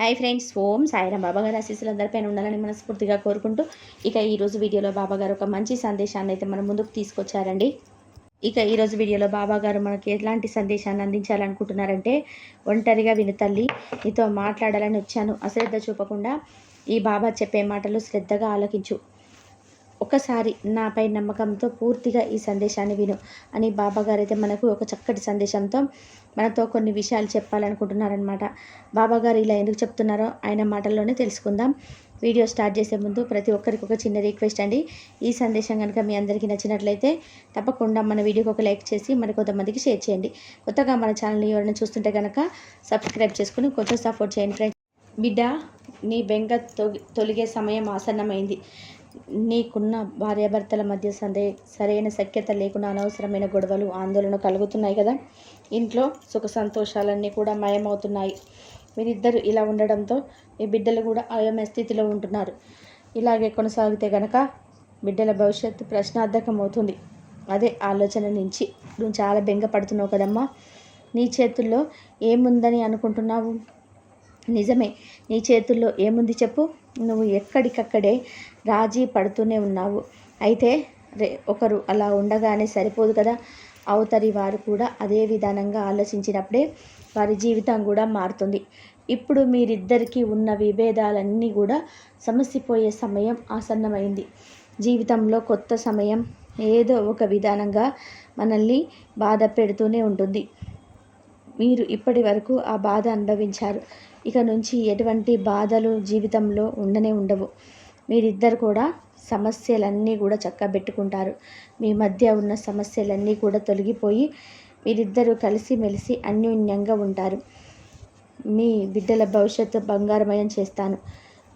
Hi friends ఓం సాయిరాం బాబాగారు ఆశీస్సులు అందరిపైన ఉండాలని మనస్ఫూర్తిగా కోరుకుంటూ ఇక ఈరోజు వీడియోలో బాబాగారు ఒక మంచి సందేశాన్ని అయితే మన ముందుకు తీసుకొచ్చారండి. ఇక ఈరోజు వీడియోలో బాబాగారు మనకి ఎలాంటి సందేశాన్ని అందించాలనుకుంటున్నారంటే ఒంటరిగా విను తల్లి నీతో మాట్లాడాలని వచ్చాను. అశ్రద్ధ చూపకుండా ఈ బాబా చెప్పే మాటలు శ్రద్ధగా ఆలకించు. ఒకసారి నాపై నమ్మకంతో పూర్తిగా ఈ సందేశాన్ని విను అని బాబాగారు అయితే మనకు ఒక చక్కటి సందేశంతో మనతో కొన్ని విషయాలు చెప్పాలనుకుంటున్నారనమాట బాబాగారు ఇలా ఎందుకు చెప్తున్నారో ఆయన మాటల్లోనే తెలుసుకుందాం. వీడియో స్టార్ట్ చేసే ముందు ప్రతి ఒక్కరికి ఒక చిన్న రిక్వెస్ట్ అండి. ఈ సందేశం కనుక మీ అందరికీ నచ్చినట్లయితే తప్పకుండా మన వీడియోకి ఒక లైక్ చేసి మరి కొంతమందికి షేర్ చేయండి. కొత్తగా మన ఛానల్ని ఎవరైనా చూస్తుంటే కనుక సబ్స్క్రైబ్ చేసుకుని కొంచెం సపోర్ట్ చేయండి ఫ్రెండ్స్. బిడ్డ నీ బెంగ తొలిగే సమయం ఆసన్నమైంది. నీకున్న భార్యాభర్తల మధ్య సందే సరైన సఖ్యత లేకుండా అనవసరమైన గొడవలు ఆందోళన కలుగుతున్నాయి కదా? ఇంట్లో సుఖ సంతోషాలన్నీ కూడా మయమవుతున్నాయి. వీరిద్దరు ఇలా ఉండడంతో మీ బిడ్డలు కూడా అయోమయ స్థితిలో ఉంటున్నారు. ఇలాగే కొనసాగితే గనక బిడ్డల భవిష్యత్తు ప్రశ్నార్థకం అవుతుంది అదే ఆలోచన నుంచి. నువ్వు చాలా బెంగపడుతున్నావు కదమ్మా. నీ చేతుల్లో ఏముందని అనుకుంటున్నావు? నిజమే. నీ చేతుల్లో ఏముంది చెప్పు. నువ్వు ఎక్కడికక్కడే రాజీ పడుతూనే ఉన్నావు. అయితే రే ఒకరు అలా ఉండగానే సరిపోదు కదా? అవతరి వారు కూడా అదే విధానంగా ఆలోచించినప్పుడే వారి జీవితం కూడా మారుతుంది. ఇప్పుడు మీరిద్దరికీ ఉన్న విభేదాలన్నీ కూడా సమసిపోయే సమయం ఆసన్నమైంది. జీవితంలో కొత్త సమయం ఏదో ఒక విధానంగా మనల్ని బాధ పెడుతూనే ఉంటుంది. మీరు ఇప్పటి వరకు ఆ బాధ అనుభవించారు. ఇక నుంచి ఎటువంటి బాధలు జీవితంలో ఉండనే ఉండవు. మీరిద్దరు కూడా సమస్యలన్నీ కూడా చక్కబెట్టుకుంటారు మీ మధ్య ఉన్న సమస్యలన్నీ కూడా తొలగిపోయి మీరిద్దరూ కలిసిమెలిసి అన్యోన్యంగా ఉంటారు. మీ బిడ్డల భవిష్యత్తు బంగారమయం చేస్తాను.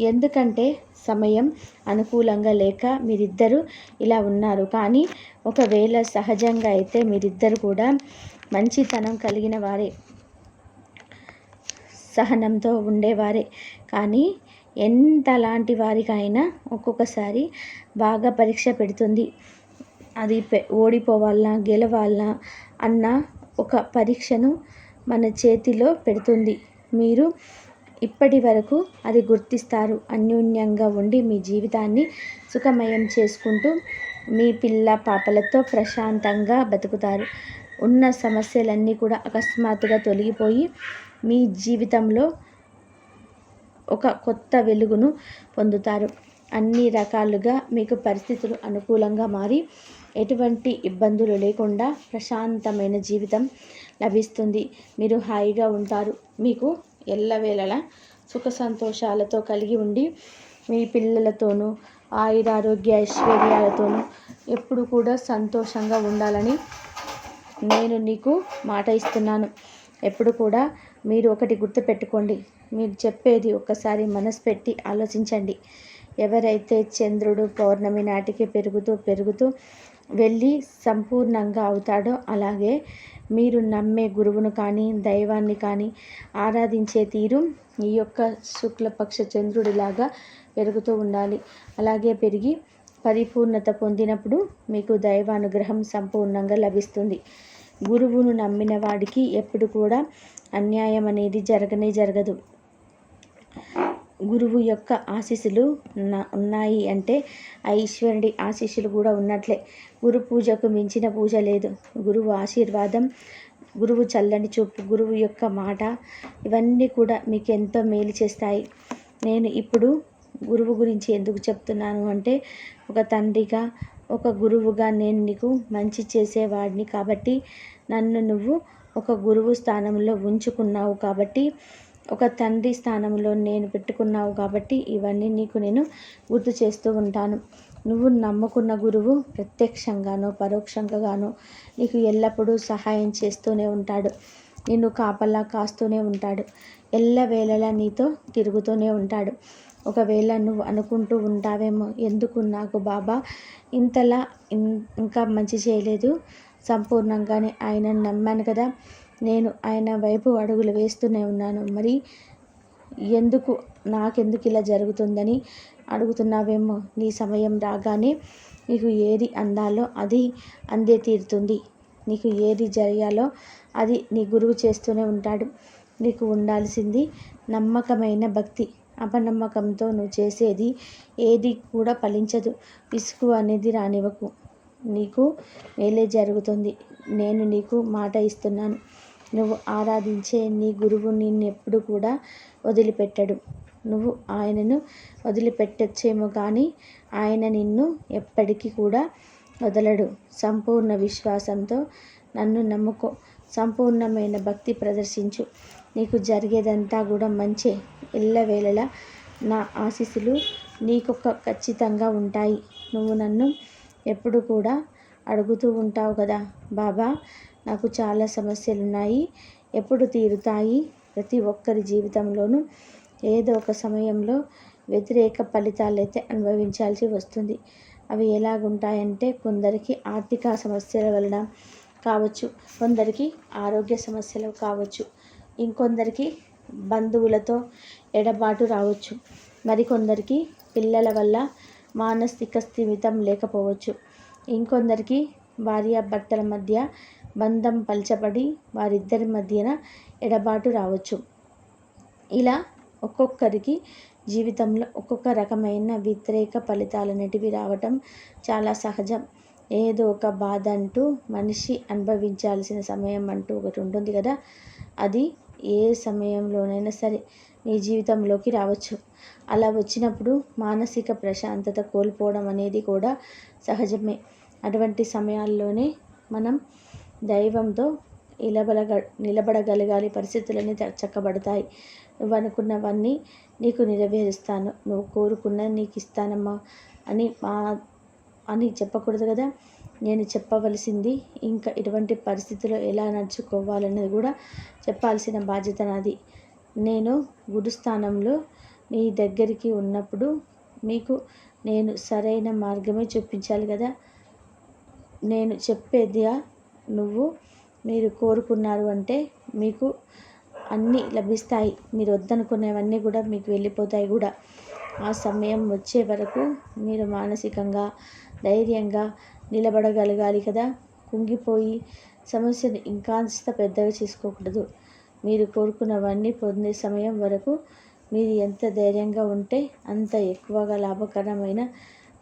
ఎందుకంటే సమయం అనుకూలంగా లేక మీరిద్దరూ ఇలా ఉన్నారు. కానీ ఒకవేళ సహజంగా అయితే మీరిద్దరు కూడా మంచితనం కలిగిన వారే. సహనంతో ఉండేవారే. కానీ ఎంతలాంటి వారికైనా ఒక్కొక్కసారి బాగా పరీక్ష పెడుతుంది. అది ఓడిపోవాలా గెలవాలా అన్న ఒక పరీక్షను మన చేతిలో పెడుతుంది. మీరు ఇప్పటి వరకు అది గుర్తిస్తారు. అన్యోన్యంగా ఉండి మీ జీవితాన్ని సుఖమయం చేసుకుంటూ మీ పిల్ల పాపలతో ప్రశాంతంగా బతుకుతారు. ఉన్న సమస్యలన్నీ కూడా అకస్మాత్తుగా తొలగిపోయి మీ జీవితంలో ఒక కొత్త వెలుగును పొందుతారు. అన్ని రకాలుగా మీకు పరిస్థితులు అనుకూలంగా మారి ఎటువంటి ఇబ్బందులు లేకుండా ప్రశాంతమైన జీవితం లభిస్తుంది. మీరు హాయిగా ఉంటారు. మీకు ఎల్లవేళలా సుఖ సంతోషాలతో కలిగి ఉండి మీ పిల్లలతోనూ ఆయురారోగ్య ఐశ్వర్యాలతోనూ ఎప్పుడు కూడా సంతోషంగా ఉండాలని నేను నీకు మాట ఇస్తున్నాను. ఎప్పుడు కూడా మీరు ఒకటి గుర్తుపెట్టుకోండి. మీరు చెప్పేది ఒక్కసారి మనసు పెట్టి ఆలోచించండి. ఎవరైతే చంద్రుడు పౌర్ణమి నాటికి పెరుగుతూ పెరుగుతూ వెళ్ళి సంపూర్ణంగా అవుతాడో అలాగే మీరు నమ్మే గురువును కానీ దైవాన్ని కానీ ఆరాధించే తీరు ఈ యొక్క శుక్లపక్ష చంద్రుడిలాగా పెరుగుతూ ఉండాలి. అలాగే పెరిగి పరిపూర్ణత పొందినప్పుడు మీకు దైవానుగ్రహం సంపూర్ణంగా లభిస్తుంది. గురువును నమ్మిన వాడికి ఎప్పుడు కూడా అన్యాయం అనేది జరగనే జరగదు. గురువు యొక్క ఆశీస్సులు ఉన్నాయి అంటే ఆ ఈశ్వరుడి ఆశీస్సులు కూడా ఉన్నట్లే. గురు పూజకు మించిన పూజ లేదు. గురువు ఆశీర్వాదం గురువు చల్లని చూపు గురువు యొక్క మాట ఇవన్నీ కూడా మీకు ఎంతో మేలు చేస్తాయి. నేను ఇప్పుడు గురువు గురించి ఎందుకు చెప్తున్నాను అంటే ఒక తండ్రిగా ఒక గురువుగా నేను నీకు మంచి చేసేవాడిని కాబట్టి నన్ను నువ్వు ఒక గురువు స్థానంలో ఉంచుకున్నావు కాబట్టి ఒక తండ్రి స్థానంలో నేను పెట్టుకున్నావు కాబట్టి ఇవన్నీ నీకు నేను గుర్తు చేస్తూ ఉంటాను. నువ్వు నమ్ముకున్న గురువు ప్రత్యక్షంగానో పరోక్షంగానో నీకు ఎల్లప్పుడూ సహాయం చేస్తూనే ఉంటాడు. నిన్ను కాపలా కాస్తూనే ఉంటాడు. ఎల్లవేళలా నీతో తిరుగుతూనే ఉంటాడు. ఒకవేళ నువ్వు అనుకుంటూ ఉంటావేమో ఎందుకు నాకు బాబా ఇంతలా ఇంకా మంచి చేయలేదు? సంపూర్ణంగానే ఆయనను నమ్మాను కదా. నేను ఆయన వైపు అడుగులు వేస్తూనే ఉన్నాను. మరి ఎందుకు నాకెందుకు ఇలా జరుగుతుందని అడుగుతున్నావేమో. నీ సమయం రాగానే నీకు ఏది అందాలో అది అందే తీరుతుంది. నీకు ఏది జరిగాలో అది నీ గురువు చేస్తూనే ఉంటాడు. నీకు ఉండాల్సింది నమ్మకమైన భక్తి. అపనమ్మకంతో నువ్వు చేసేది ఏది కూడా ఫలించదు. విసుగు అనేది రానివ్వకు. నీకు మేలే జరుగుతుంది. నేను నీకు మాట ఇస్తున్నాను. నువ్వు ఆరాధించే నీ గురువు నిన్ను ఎప్పుడు కూడా వదిలిపెట్టడు. నువ్వు ఆయనను వదిలిపెట్టచ్చేమో కానీ ఆయన నిన్ను ఎప్పటికీ కూడా వదలడు. సంపూర్ణ విశ్వాసంతో నన్ను నమ్ముకో. సంపూర్ణమైన భక్తి ప్రదర్శించు. నీకు జరిగేదంతా కూడా మంచే. ఎల్లవేళలా నా ఆశీస్సులు నీకొక ఖచ్చితంగా ఉంటాయి. నువ్వు నన్ను ఎప్పుడు కూడా అడుగుతూ ఉంటావు కదా. బాబా నాకు చాలా సమస్యలు ఉన్నాయి ఎప్పుడు తీరుతాయి? ప్రతి ఒక్కరి జీవితంలోనూ ఏదో ఒక సమయంలో వ్యతిరేక ఫలితాలు అయితే అనుభవించాల్సి వస్తుంది. అవి ఎలాగుంటాయంటే కొందరికి ఆర్థిక సమస్యల వలన కావచ్చు కొందరికి ఆరోగ్య సమస్యలు కావచ్చు ఇంకొందరికి బంధువులతో ఎడబాటు రావచ్చు. మరికొందరికి పిల్లల వల్ల మానసిక స్థిమితం లేకపోవచ్చు. ఇంకొందరికి భార్యాభర్తల మధ్య బంధం పలచబడి వారిద్దరి మధ్యన ఎడబాటు రావచ్చు. ఇలా ఒక్కొక్కరికి జీవితంలో ఒక్కొక్క రకమైన వ్యతిరేక ఫలితాలు అనేటివి రావటం చాలా సహజం. ఏదో ఒక బాధ అంటూ మనిషి అనుభవించాల్సిన సమయం అంటూ ఒకటి ఉంటుంది కదా. అది ఏ సమయంలోనైనా సరే నీ జీవితంలోకి రావచ్చు. అలా వచ్చినప్పుడు మానసిక ప్రశాంతత కోల్పోవడం అనేది కూడా సహజమే. అటువంటి సమయాల్లోనే మనం దైవంతో నిలబడగ నిలబడగలగాలి. పరిస్థితులన్నీ చక్కబడతాయి. నువ్వు అనుకున్నవన్నీ నీకు నెరవేరుస్తాను. నువ్వు కోరుకున్న నీకు ఇస్తానమ్మా అని మా అని చెప్పకూడదు కదా? నేను చెప్పవలసింది ఇంకా ఇటువంటి పరిస్థితిలో ఎలా నడుచుకోవాలనేది కూడా చెప్పాల్సిన బాధ్యత నాది. నేను గురుస్థానంలో మీ దగ్గరికి ఉన్నప్పుడు మీకు నేను సరైన మార్గమే చూపించాలి కదా? నేను చెప్పేదిగా నువ్వు మీరు కోరుకున్నారు అంటే మీకు అన్నీ లభిస్తాయి. మీరు వద్దనుకునేవన్నీ కూడా మీకు వెళ్ళిపోతాయి కూడా. ఆ సమయం వచ్చే వరకు మీరు మానసికంగా ధైర్యంగా నిలబడగలగాలి కదా? కుంగిపోయి సమస్యను ఇంకాస్త పెద్దగా చేసుకోకూడదు. మీరు కోరుకున్నవన్నీ పొందే సమయం వరకు మీరు ఎంత ధైర్యంగా ఉంటే అంత ఎక్కువగా లాభకరమైన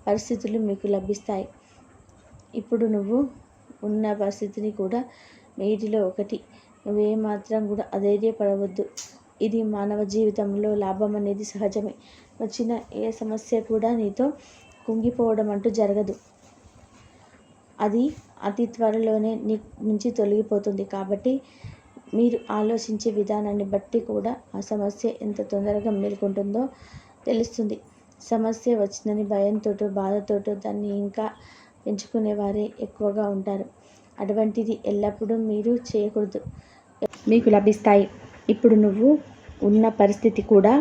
పరిస్థితులు మీకు లభిస్తాయి. ఇప్పుడు నువ్వు ఉన్న పరిస్థితిని కూడా వీటిలో ఒకటి. నువ్వేమాత్రం కూడా అధైర్యపడవద్దు. ఇది మానవ జీవితంలో లాభం అనేది సహజమే. వచ్చిన ఏ సమస్య కూడా నీతో కుంగిపోవడం అంటూ జరగదు. అది అతి త్వరలోనే నీ నుంచి తొలగిపోతుంది కాబట్టి మీరు ఆలోచించే విధానాన్ని బట్టి కూడా ఆ సమస్య ఎంత తొందరగా మేల్కొంటుందో తెలుస్తుంది. సమస్య వచ్చిందని భయంతో బాధతో దాన్ని ఇంకా పెంచుకునేవారే ఎక్కువగా ఉంటారు. అటువంటిది ఎల్లప్పుడూ మీరు చేయకూడదు. మీకు లభిస్తాయి. ఇప్పుడు నువ్వు ఉన్న పరిస్థితి కూడా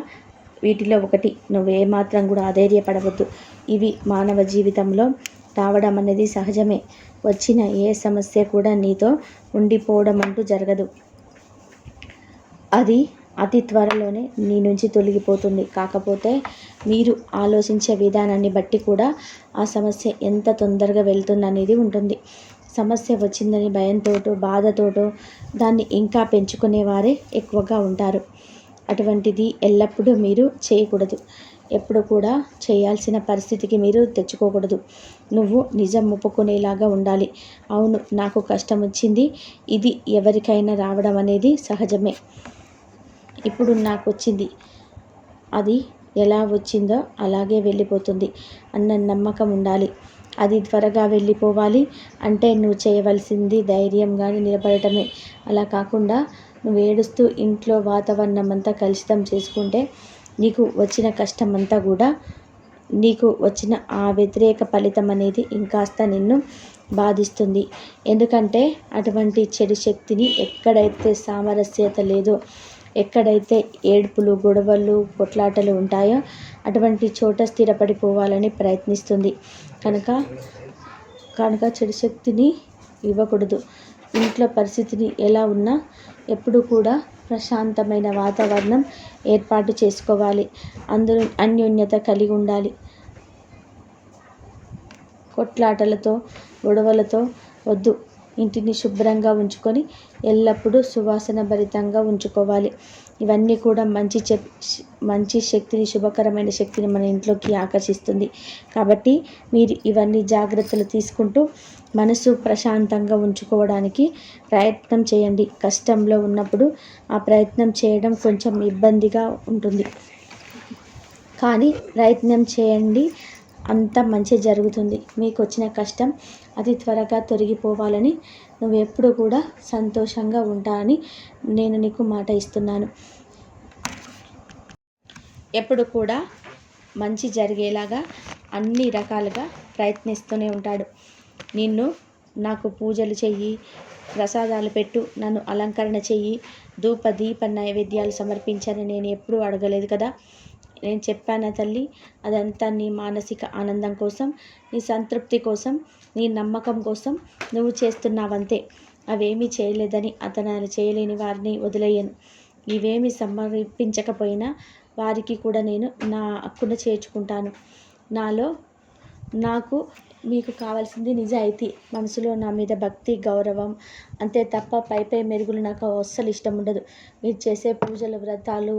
వీటిలో ఒకటి. నువ్వు ఏమాత్రం కూడా అధైర్యపడవద్దు. ఇవి మానవ జీవితంలో రావడం అనేది సహజమే. వచ్చిన ఏ సమస్య కూడా నీతో ఉండిపోవడం అంటూ జరగదు. అది అతి త్వరలోనే నీ నుంచి తొలగిపోతుంది. కాకపోతే మీరు ఆలోచించే విధానాన్ని బట్టి కూడా ఆ సమస్య ఎంత తొందరగా వెళ్తుందనేది ఉంటుంది. సమస్య వచ్చిందని భయంతోటో బాధతోటో దాన్ని ఇంకా పెంచుకునేవారే ఎక్కువగా ఉంటారు. అటువంటిది ఎల్లప్పుడూ మీరు చేయకూడదు. ఎప్పుడు కూడా చేయాల్సిన పరిస్థితికి మీరు తెచ్చుకోకూడదు. నువ్వు నిజం ఒప్పుకునేలాగా ఉండాలి. అవును నాకు కష్టం వచ్చింది. ఇది ఎవరికైనా రావడం అనేది సహజమే. ఇప్పుడు నాకు వచ్చింది అది ఎలా వచ్చిందో అలాగే వెళ్ళిపోతుంది. అన్న నమ్మకం ఉండాలి అది త్వరగా వెళ్ళిపోవాలి అంటే నువ్వు చేయవలసింది ధైర్యంగానే నిలబడటమే. అలా కాకుండా నువ్వు ఏడుస్తూ ఇంట్లో వాతావరణం అంతా కలుషితం చేసుకుంటే నీకు వచ్చిన కష్టం అంతా కూడా నీకు వచ్చిన ఆ వ్యతిరేక ఫలితం అనేది ఇంకాస్త నిన్ను బాధిస్తుంది. ఎందుకంటే అటువంటి చెడు శక్తిని ఎక్కడైతే సామరస్యత లేదో ఎక్కడైతే ఏడుపులు గొడవలు కొట్లాటలు ఉంటాయో అటువంటి చోట స్థిరపడిపోవాలని ప్రయత్నిస్తుంది. కనుక కనుక చెడు శక్తిని ఇవ్వకూడదు. ఇంట్లో పరిస్థితిని ఎలా ఉన్నా ఎప్పుడు కూడా ప్రశాంతమైన వాతావరణం ఏర్పాటు చేసుకోవాలి. అందరూ అన్యోన్యత కలిగి ఉండాలి. కొట్లాటలతో గొడవలతో వద్దు. ఇంటిని శుభ్రంగా ఉంచుకొని ఎల్లప్పుడూ సువాసన భరితంగా ఉంచుకోవాలి. ఇవన్నీ కూడా మంచి చె మంచి శక్తిని శుభకరమైన శక్తిని మన ఇంట్లోకి ఆకర్షిస్తుంది. కాబట్టి మీరు ఇవన్నీ జాగ్రత్తలు తీసుకుంటూ మనసు ప్రశాంతంగా ఉంచుకోవడానికి ప్రయత్నం చేయండి. కష్టంలో ఉన్నప్పుడు ఆ ప్రయత్నం చేయడం కొంచెం ఇబ్బందిగా ఉంటుంది. కానీ ప్రయత్నం చేయండి. అంత మంచి జరుగుతుంది. మీకు వచ్చిన కష్టం అతి త్వరగా తొలగిపోవాలని నువ్వు ఎప్పుడు కూడా సంతోషంగా ఉంటానని నేను నీకు మాట ఇస్తున్నాను. ఎప్పుడు కూడా మంచి జరిగేలాగా అన్ని రకాలుగా ప్రయత్నిస్తూనే ఉంటాడు. నిన్ను నాకు పూజలు చెయ్యి ప్రసాదాలు పెట్టు నన్ను అలంకరణ చెయ్యి ధూప దీప నైవేద్యాలు సమర్పించని నేను ఎప్పుడూ అడగలేదు కదా? నేను చెప్పాను తల్లి? అదంతా నీ మానసిక ఆనందం కోసం నీ సంతృప్తి కోసం నీ నమ్మకం కోసం నువ్వు చేస్తున్నావంతే. అవేమీ చేయలేదని అతను చేయలేని వారిని వదిలేయను. ఇవేమి సమర్పించకపోయినా వారికి కూడా నేను నా హక్కును చేర్చుకుంటాను. నాలో నాకు మీకు కావాల్సింది నిజాయితీ. మనసులో నా మీద భక్తి గౌరవం అంతే తప్ప పై పై మెరుగులు నాకు అస్సలు ఇష్టం ఉండదు. మీరు చేసే పూజలు వ్రతాలు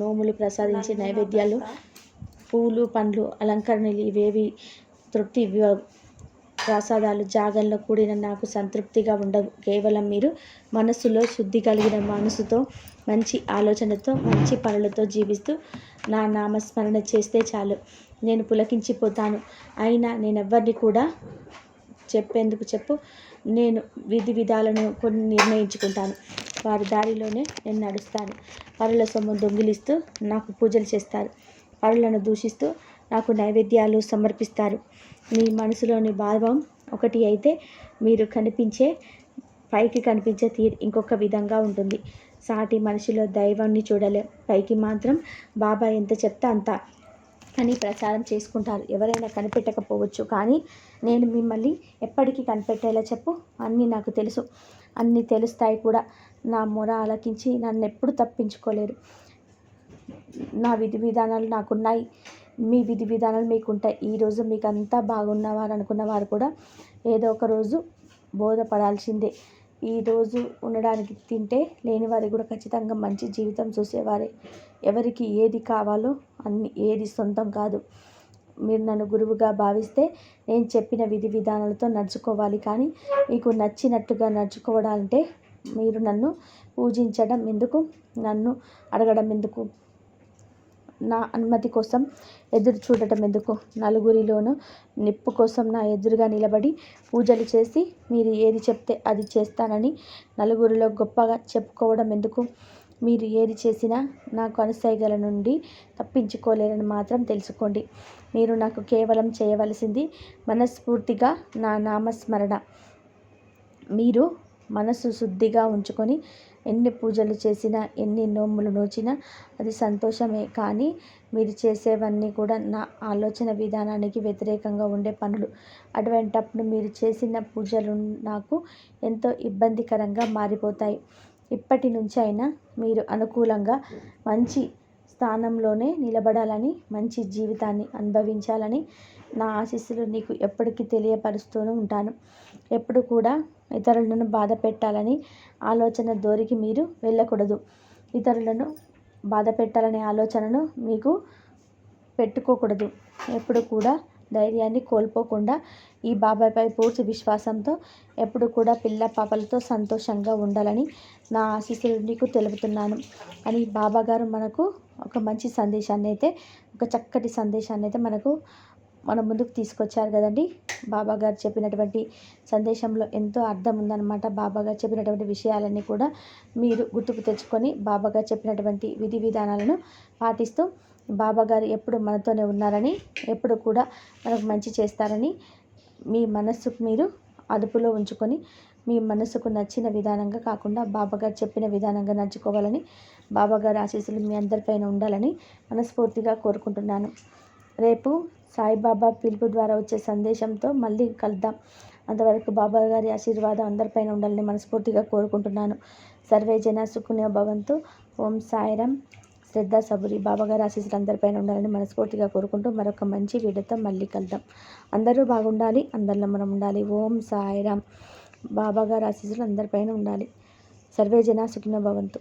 నోములు ప్రసాదించే నైవేద్యాలు పూలు పండ్లు అలంకరణలు ఇవేవి తృప్తి ప్రసాదాలు జాగంలో కూడిన నాకు సంతృప్తిగా ఉండవు. కేవలం మీరు మనస్సులో శుద్ధి కలిగిన మనసుతో మంచి ఆలోచనతో మంచి పనులతో జీవిస్తూ నా నామస్మరణ చేస్తే చాలు. నేను పులకించిపోతాను. అయినా నేను ఎవరిని కూడా చెప్పేందుకు చెప్పు. నేను విధి విధాలను కొన్ని నిర్ణయించుకుంటాను. వారి దారిలోనే నేను నడుస్తాను. పరుల సొమ్ము దొంగిలిస్తూ నాకు పూజలు చేస్తారు. పరులను దూషిస్తూ నాకు నైవేద్యాలు సమర్పిస్తారు. మీ మనసులోని భావం ఒకటి అయితే మీరు కనిపించే పైకి కనిపించే తీరు ఇంకొక విధంగా ఉంటుంది. సాటి మనిషిలో దైవాన్ని చూడలేం. పైకి మాత్రం బాబా ఎంత చెప్తే అంత అని ప్రచారం చేసుకుంటారు. ఎవరైనా కనిపెట్టకపోవచ్చు. కానీ నేను మిమ్మల్ని ఎప్పటికీ కనిపెట్టేలా చెప్పు. అన్నీ నాకు తెలుసు. అన్నీ తెలుస్తాయి కూడా. నా మొర ఆలకించి నన్ను ఎప్పుడు తప్పించుకోలేరు. నా విధి విధానాలు నాకున్నాయి. మీ విధి విధానాలు మీకు ఉంటాయి ఈరోజు మీకు అంతా బాగున్నవారు అనుకున్న వారు కూడా ఏదో ఒక రోజు బోధపడాల్సిందే. ఈరోజు ఉండడానికి తింటే లేని వారికి కూడా ఖచ్చితంగా మంచి జీవితం చూసేవారే. ఎవరికి ఏది కావాలో అన్ని ఏది సొంతం కాదు. మీరు నన్ను గురువుగా భావిస్తే నేను చెప్పిన విధి విధానాలతో నడుచుకోవాలి. కానీ మీకు నచ్చినట్టుగా నడుచుకోవడాలంటే మీరు నన్ను పూజించడం ఎందుకు? నన్ను అడగడం ఎందుకు? నా అనుమతి కోసం ఎదురు చూడటం ఎందుకు? నలుగురిలోనూ నిప్పు కోసం నా ఎదురుగా నిలబడి పూజలు చేసి మీరు ఏది చెప్తే అది చేస్తానని నలుగురిలో గొప్పగా చెప్పుకోవడం ఎందుకు? మీరు ఏది చేసినా నాకు అనుసైగల నుండి తప్పించుకోలేరని మాత్రం తెలుసుకోండి. మీరు నాకు కేవలం చేయవలసింది మనస్ఫూర్తిగా నా నామస్మరణ. మీరు మనసు శుద్ధిగా ఉంచుకొని ఎన్ని పూజలు చేసినా ఎన్ని నోములు నోచినా అది సంతోషమే. కానీ మీరు చేసేవన్నీ కూడా నా ఆలోచన విధానానికి వ్యతిరేకంగా ఉండే పనులు. అటువంటప్పుడు మీరు చేసిన పూజలు నాకు ఎంతో ఇబ్బందికరంగా మారిపోతాయి. ఇప్పటి నుంచి అయినా మీరు అనుకూలంగా మంచి స్థానంలోనే నిలబడాలని మంచి జీవితాన్ని అనుభవించాలని నా ఆశీస్సులు నీకు ఎప్పటికీ తెలియపరుస్తూనే ఉంటాను. ఎప్పుడు కూడా ఇతరులను బాధ పెట్టాలని ఆలోచన దోరికి మీరు వెళ్ళకూడదు. ఇతరులను బాధ పెట్టాలనే ఆలోచనను మీకు పెట్టుకోకూడదు. ఎప్పుడు కూడా ధైర్యాన్ని కోల్పోకుండా ఈ బాబాయ్పై పూర్తి విశ్వాసంతో ఎప్పుడు కూడా పిల్ల పాపలతో సంతోషంగా ఉండాలని నా ఆశీస్సులు నీకు తెలుపుతున్నాను. అని బాబాగారు మనకు ఒక మంచి సందేశాన్ని అయితే ఒక చక్కటి సందేశాన్ని అయితే మనకు మన ముందుకు తీసుకొచ్చారు కదండి. బాబా గారు చెప్పినటువంటి సందేశంలో ఎంతో అర్థం ఉందన్నమాట. బాబా గారు చెప్పినటువంటి విషయాలన్నీ కూడా మీరు గుర్తుకు తెచ్చుకొని బాబా గారు చెప్పినటువంటి విధి విధానాలను పాటిస్తూ బాబా గారు ఎప్పుడు మనతోనే ఉన్నారని ఎప్పుడు కూడా మనకు మంచి చేస్తారని మీ మనస్సుకు మీరు అదుపులో ఉంచుకొని మీ మనసుకు నచ్చిన విధానంగా కాకుండా బాబాగారు చెప్పిన విధానంగా నడుచుకోవాలని బాబాగారు ఆశీస్సులు మీ అందరిపైన ఉండాలని మనస్ఫూర్తిగా కోరుకుంటున్నాను. రేపు సాయిబాబా పిలుపు ద్వారా వచ్చే సందేశంతో మళ్ళీ కలుద్దాం. అంతవరకు బాబా గారి ఆశీర్వాదం అందరిపైన ఉండాలని మనస్ఫూర్తిగా కోరుకుంటున్నాను. సర్వే జన సుఖునే భవంతు. ఓం సాయిరం. శ్రద్ధ సబురి. బాబాగారి ఆశీస్సులు అందరిపైన ఉండాలని మనస్ఫూర్తిగా కోరుకుంటూ మరొక మంచి వీడియోతో మళ్ళీ కలుద్దాం. అందరూ బాగుండాలి అందరిలో మనం ఉండాలి. ఓం సాయిరామ్ బాబాగారి ఆశీస్సులు అందరిపైన ఉండాలి. సర్వే జన సుఖిన భవంతు.